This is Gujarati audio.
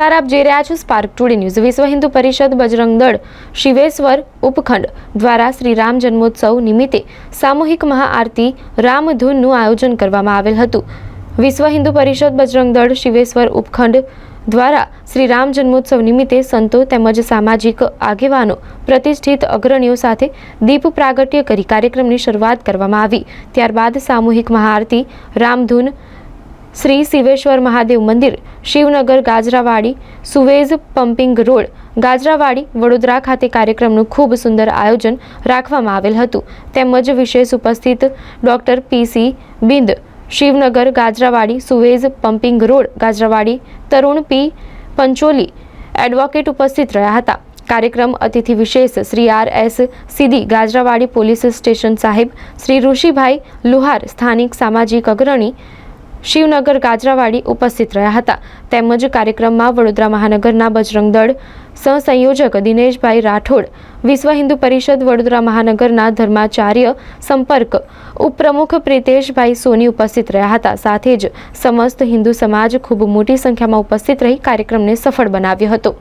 નમસ્કાર, આપ જોઈ રહ્યા છો સ્પાર્ક ટુડે ન્યૂઝ વિશ્વ હિન્દુ પરિષદ બજરંગ દળ શિવેશ્વર ઉપખંડ દ્વારા શ્રી રામ જન્મોત્સવ નિમિત્તે સામૂહિક મહાઆરતી રામધૂનનું આયોજન કરવામાં આવેલ હતું. વિશ્વ હિન્દુ પરિષદ બજરંગ દળ શિવેશ્વર ઉપખંડ દ્વારા શ્રી રામ જન્મોત્સવ નિમિત્તે સંતો તેમજ સામાજિક આગેવાનો, પ્રતિષ્ઠિત અગ્રણીઓ સાથે દીપ પ્રાગટ્ય કરી કાર્યક્રમની શરૂઆત કરવામાં આવી. ત્યારબાદ સામૂહિક મહાઆરતી રામધૂન શ્રી શિવેશ્વર મહાદેવ મંદિર, Shivnagar, Gajrawadi, sewage pumping road, Gajrawadi, Vadodara ખાતે કાર્યક્રમનું ખૂબ સુંદર આયોજન રાખવામાં આવેલ હતું. તેમજ વિશેષ ઉપસ્થિત doctor PC Bind, Shivnagar, Gajrawadi, sewage pumping road, Gajrawadi, Tarun P Pancholi advocate ઉપસ્થિત રહ્યા હતા. કાર્યક્રમ અતિથિ વિશેષ શ્રી આર એસ સીધી ગાજરાવાડી પોલીસ સ્ટેશન સાહેબ શ્રી ઋષિભાઈ લુહાર, સ્થાનિક સામાજિક અગ્રણી શિવનગર, ગાજરાવાડી ઉપસ્થિત રહ્યા હતા. તેમજ કાર્યક્રમમાં વડોદરા મહાનગરના બજરંગ દળ સહસંયોજક દિનેશભાઈ રાઠોડ, વિશ્વ હિન્દુ પરિષદ વડોદરા મહાનગરના ધર્માચાર્ય સંપર્ક ઉપપ્રમુખ પ્રિતેશભાઈ સોની ઉપસ્થિત રહ્યા હતા. સાથે જ સમસ્ત હિન્દુ સમાજ ખૂબ મોટી સંખ્યામાં ઉપસ્થિત રહી કાર્યક્રમને સફળ બનાવ્યો હતો.